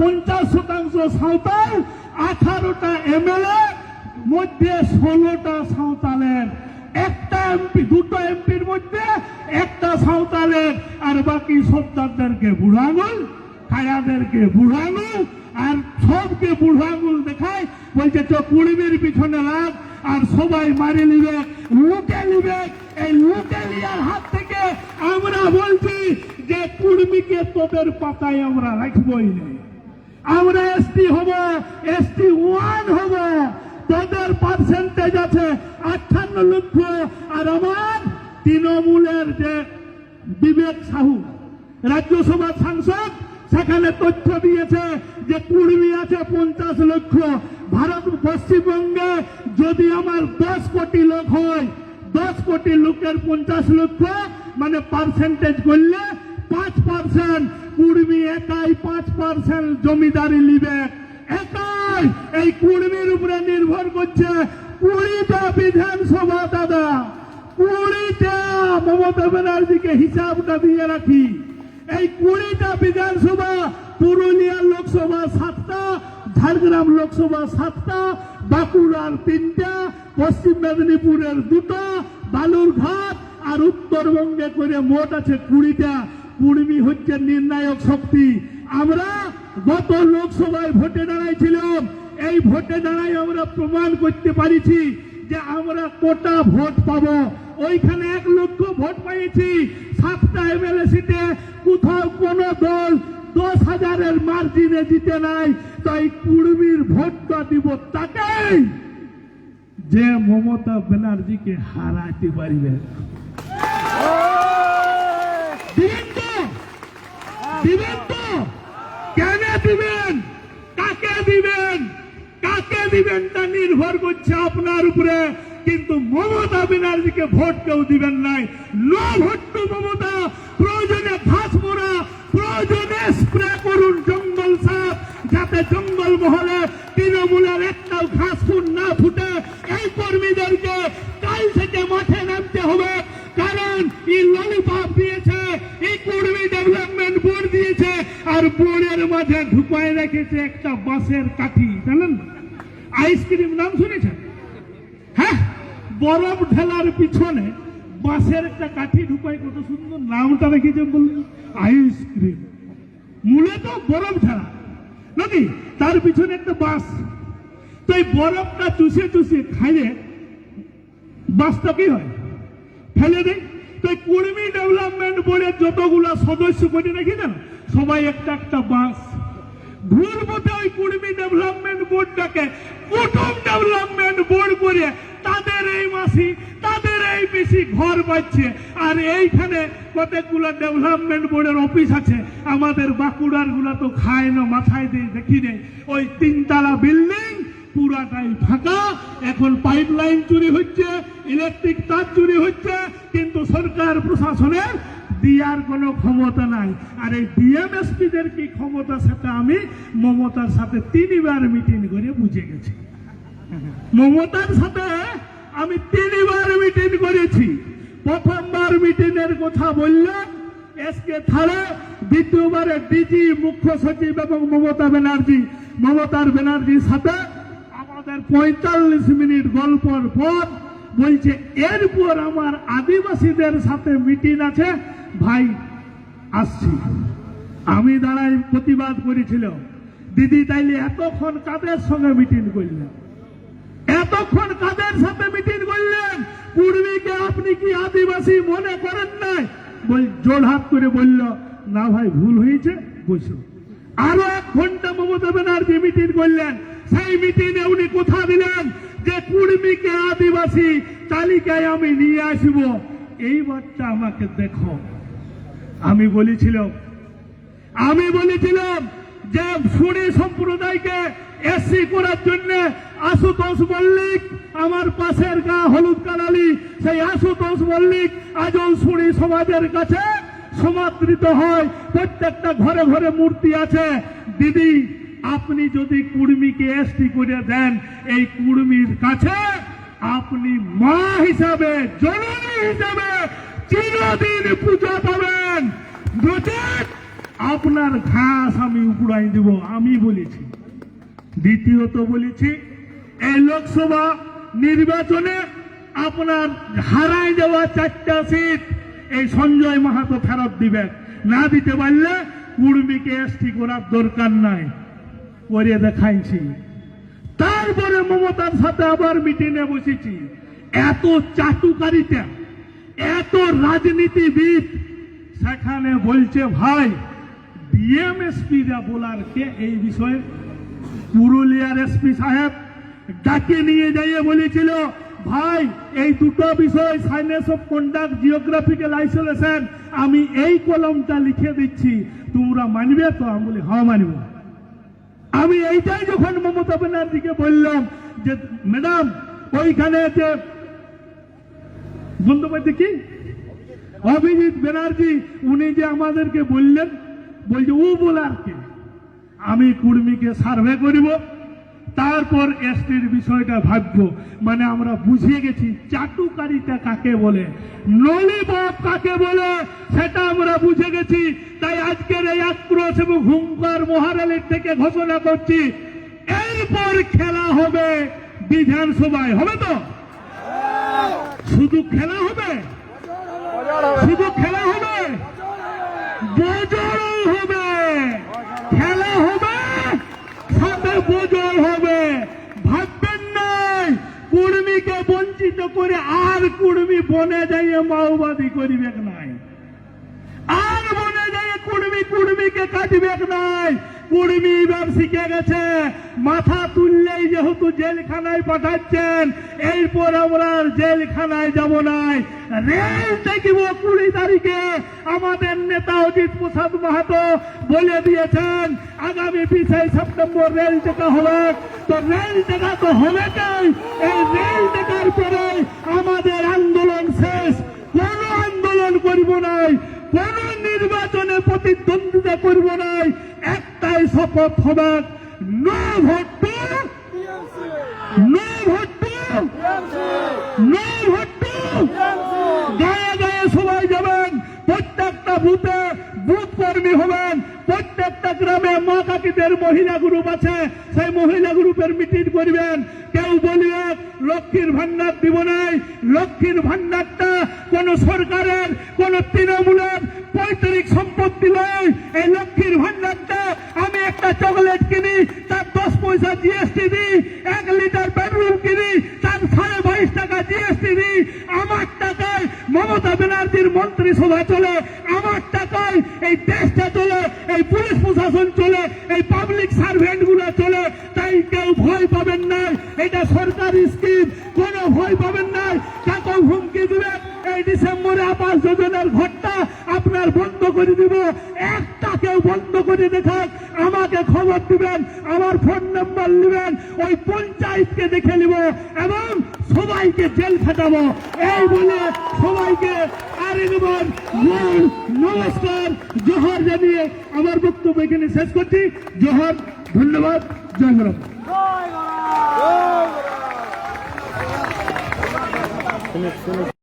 পঞ্চাশ শতাংশ সাঁওতাল, আঠারোটা এমএলএ, মধ্যে ষোলোটা সাঁওতালের। একটা এমপি, দুটো এমপির মধ্যে একটা সাঁওতালের। আর বাকি সর্দারদেরকে বুড়ো আঙুল খায়াদেরকে বুড়ো আঙুল আর সবকে বুড়ো আঙুল দেখায়, বলছে, তো কুড়িমির পিছনে লাগ আর সবাই মারি নিবে, লুটে নিবে। এই লুটে লিয়ার হাত থেকে আমরা বলছি যে কুড়মিকে তোদের পাতায় আমরা রাখবই না। আমরা এসটি হব এসটি ওয়ান হব। তাদের পার্সেন্টেজ আছে আটান্ন লক্ষ। আর আমার তৃণমূলের যে বিবেক সাহু রাজ্যসভার সাংসদ, সেখানে তথ্য দিয়েছে যে কুড়মি আছে পঞ্চাশ লক্ষ। ভারত পশ্চিমবঙ্গে যদি আমার দশ কোটি লোক হয়, দশ কোটি লোকের পঞ্চাশ লক্ষ মানে পার্সেন্টেজ করলে পাঁচ পার্সেন্ট কুড়মি একাই পাঁচ পার্সেন্ট জমিদারি লিবে একাই এই কুড়মির উপরে নির্ভর করছে কুড়িটা বিধানসভা দাদা। কুড়িটা মমতা ব্যানার্জিকে হিসাবটা দিয়ে রাখি। এই কুড়িটা বিধানসভা পুরুলিয়ার লোকসভা সাতটা, ঝাড়গ্রাম লোকসভা সাতটা, বাঁকুড়ার তিনটা, পশ্চিম মেদিনীপুরের দুটো, বালুরঘাট আর উত্তরবঙ্গে করে মোট আছে কুড়িটা। কুড়মি হচ্ছে নির্ণায়ক শক্তি। আমরা গত লোকসভায় ভোটে দাঁড়াইছিলাম। এই ভোটে দাঁড়াই আমরা প্রমাণ করতে পারিছি যে আমরা কোটা ভোট পাব। ওইখানে এক লক্ষ ভোট পেয়েছি সাতটা এমএলএ সিটে কোথাও কোন দল দশ হাজারের মার্জিনে জিতে নাই। তাই কুড়মির ভোটটা দিব তাকেই যে মমতা ব্যানার্জিকে হারাতে পারিবে। দিবেন তো? কেন দিবেন? কাকে দিবেন? কাকে দিবেন তা নির্ভর করছে আপনার উপরে। কিন্তু মমতা ব্যানার্জিকে ভোট কেউ দিবেন নাই। No vote to Mamata. প্রয়োজনে ঘাস মোড়া, প্রয়োজনে স্প্রে করুন জঙ্গল সাপ যাতে জঙ্গল মহলে তৃণমূলের একটাও ঘাস ফুল না ফুটে। এই কর্মীদেরকে কাল থেকে মাঠে নামতে হবে। কারণ এই ললিপপ দিয়েছে এই কর্মী ডেভেলপমেন্ট বোর্ড দিয়েছে আর বোর্ডের মাঝে ঢুকায় রেখেছে একটা বাঁশের কাঠি, জানেন? আইসক্রিম নাম শুনেছেন? হ্যাঁ? বরফ ঢেলার পিছনে বাঁশের একটা কাঠি ঢুকায়, কত সুন্দর নামটা রেখেছে বললেন আইসক্রিম। মূলত বরফ ঢেলা। নাকি? তার পিছনে একটা বাঁশ। তো এই বরফটা চুষে চুষে খাইলে বাঁশটা কি হয়? ফেলে দেয়। তো কুর্মী ডেভেলপমেন্ট বোর্ডের যতগুলো সদস্য করে রেখে দেন সবাই একটা একটা বাস ভুল মতো ওই কুর্মী ডেভেলপমেন্ট বোর্ডটাকে কুটুম ডেভেলপমেন্ট বোর্ড করে তাদের এই মাসি, তাদের এই বেশি ঘর পাচ্ছে আর এইখানে কতগুলো ডেভেলপমেন্ট বোর্ডের অফিস আছে, আমাদের বাঁকুড়ারগুলা তো খায় না, মাথায় দিয়ে দেখি নেই ওই তিনতলা বিল্ডিং পুরাটাই ফাঁকা, এখন পাইপ লাইন চুরি হচ্ছে ইলেকট্রিক তার চুরি হচ্ছে, কিন্তু সরকার প্রশাসনের দিয়ার কোনো ক্ষমতা নাই। আর এই ডিএমএসপিদের কি ক্ষমতা সেটা আমি, মমতার সাথে তিনবার মিটিং করে বুঝে গেছি। মমতার সাথে আমি তিনবার মিটিং করেছি। প্রথমবার মিটিং এর কথা বললেন এসকে থালে, দ্বিতীয়বারে ডিজি মুখ্য সচিব এবং মমতা ব্যানার্জি, মমতার ব্যানার্জির সাথে আমাদের পঁয়তাল্লিশ মিনিট গল্পর পর বলছে, এরপর আমার আদিবাসীদের সাথে মিটিং আছে ভাই, আসছি। আমি দাঁড়াই প্রতিবাদ করেছিলাম। দিদি তাইলে এতক্ষণ কাদের সঙ্গে মিটিং করলেন? এতক্ষণ কাদের সাথে মিটিং করলেন? পূর্বীকে আপনি কি আদিবাসী মনে করেন নাই? বল জোড়হাত করে বলল, না ভাই, ভুল হয়েছে, বসো। আরও এক ঘণ্টা মমতা ব্যানার্জি মিটিং করলেন। সেই মিটিংয়ে উনি কথা দিলেন যে কুর্মীকে আদিবাসী তালিকায় আমি নিয়ে আসব। এইবারটা আমাকে দেখো। আমি বলেছিলাম আমি বলেছিলাম যে সুরি সম্প্রদায়কে এসসি করার জন্য আশুতোষ মল্লিক, আমার পাশের গা হলুদ কালালি, সেই আশুতোষ মল্লিক আজও সুরি সমাজের কাছে সমাদৃত হয়। প্রত্যেকটা ঘরে ঘরে মূর্তি আছে। দিদি, আপনি যদি কুর্মীকে এসটি করে দেন, এই কুর্মীর কাছে আপনি মা হিসাবে, জননী হিসাবে চিরদিন পূজা পাবেন। আপনার ঘাস আমি উপড়াই দেব, আমি বলেছি। দ্বিতীয়ত বলেছি, এই লোকসভা নির্বাচনে আপনার হারাই যাওয়া চারটা সিট, এই সঞ্জয় মাহাতো ফেরত দিবেন। না দিতে পারলে কুর্মীকে এসটি করার দরকার নাই। করে দেখাইছি। তারপরে মমতার সাথে আবার মিটিংয়ে বসেছি। এত চাটুকারিতা। এত রাজনীতিবিদ সেখানে বলছে, ভাই, ডিএমএসপিরা বলার কে এই বিষয়ে? পুরুলিয়ার এসপি সাহেব ডাকে নিয়ে যাইয়ে বলেছিল, ভাই, এই দুটো বিষয় science of conduct geographical isolation আমি এই কলমটা লিখে দিচ্ছি। তোমরা মানবে? তো আমি বলি হ্যাঁ মানব। আমি এইটাই যখন মমতা ব্যানার্জিকে বললাম যে, ম্যাডাম ওইখানে যে বন্দ্যোপাধ্যায় কি অভিজিৎ ব্যানার্জি, উনি যে আমাদেরকে বললেন, বলছে, ও বলার কে আমি কুর্মীকে সার্ভে করিব, তারপর এসটির বিষয়টা ভাবব। মানে আমরা বুঝিয়ে গেছি, চাটুকারিতা কাকে বলে? নলিবাব কাকে বলে? সেটা আমরা বুঝে গেছি। তাই আজকের এই আক্রোশ এবং হুঙ্কার মহারালির থেকে ঘোষণা করছি, এরপর খেলা হবে বিধানসভায়। হবে তো? শুধু খেলা হবে। শুধু খেলা হবে। বজরও হবে। খেলা হবে। সাথে বজর হবে। ভাববেন নাই কুর্মীকে বঞ্চিত করে আর কুর্মী বনে যাইয়ে মাওবাদী করিবে নাই। আর বনে যাইয়ে কুর্মী কুর্মীকে কাটবে নাই। কুর্মী এবার শিখে গেছে। মাথা তুললেই যেহেতু জেলখানায় পাঠাচ্ছেন, এরপর আমরা জেলখানায় যাব নাই। রেল দেখিব কুড়ি তারিখে আমাদের নেতা অজিত প্রসাদ মাহাতো বলে দিয়েছেন, আগামী বিশে সেপ্টেম্বর রেল দেখা হবে। তো রেল দেখা তো হবে এই রেল দেখার পরে আমাদের আন্দোলন শেষ। কোন আন্দোলন করিব নাই, কোন নির্বাচনে প্রতিদ্বন্দ্বিতা করব নাই। একটাই শপথ হবে no vote to no vote to no vote to গায়ে গায়ে সবাই যাবেন প্রত্যেকটা বুথে বুথ কর্মী হবেন প্রত্যেকটা গ্রামে মা মহিলা গ্রুপ আছে, সেই মহিলা গ্রুপের মিটিং করবেন। কেউ বলবে, লক্ষ্মীর ভান্ডার দিব নাই। লক্ষ্মীর ভান্ডারটা কোন সরকারের, কোন তৃণমূলের পৈতৃক সম্পত্তি নয়। এই লক্ষ্মীর ভান্ডারটা আমি একটা চকলেট কিনি, তার দশ পয়সা জিএসটি দিই, এক লিটার পেট্রোল কিনি, তার সাড়ে বাইশ টাকা জিএসটি দিই। আমার টাকায় মমতা ব্যানার্জির মন্ত্রিসভা চলে আমার টাকায় এই দেশটা চলে, এই পুলিশ প্রশাসন চলে, এই পাবলিক সার্ভেন্টগুলো চলে, তাই কেউ ভয় পাবেন না। এটা সরকারি স্কিম কোনো ভয় পাবেন না। কাকেও হুমকি দিবেন এই ডিসেম্বরে আবাস যোজনার ঘরটা আপনার বন্ধ করে দিব। একটা কেউ বন্ধ করে দেখাক আমাকে খবর দিবেন, আমার ফোন নাম্বার নেবেন, ওই পঞ্চায়েতকে দেখে নিব এবং সবাইকে জেল খাটাবো এই বলে সবাইকে আরেকবার নমস্কার, জোহর জানিয়ে আমার বক্তব্য এখানে শেষ করছি। জোহর, ধন্যবাদ, জয় গরম শুনুন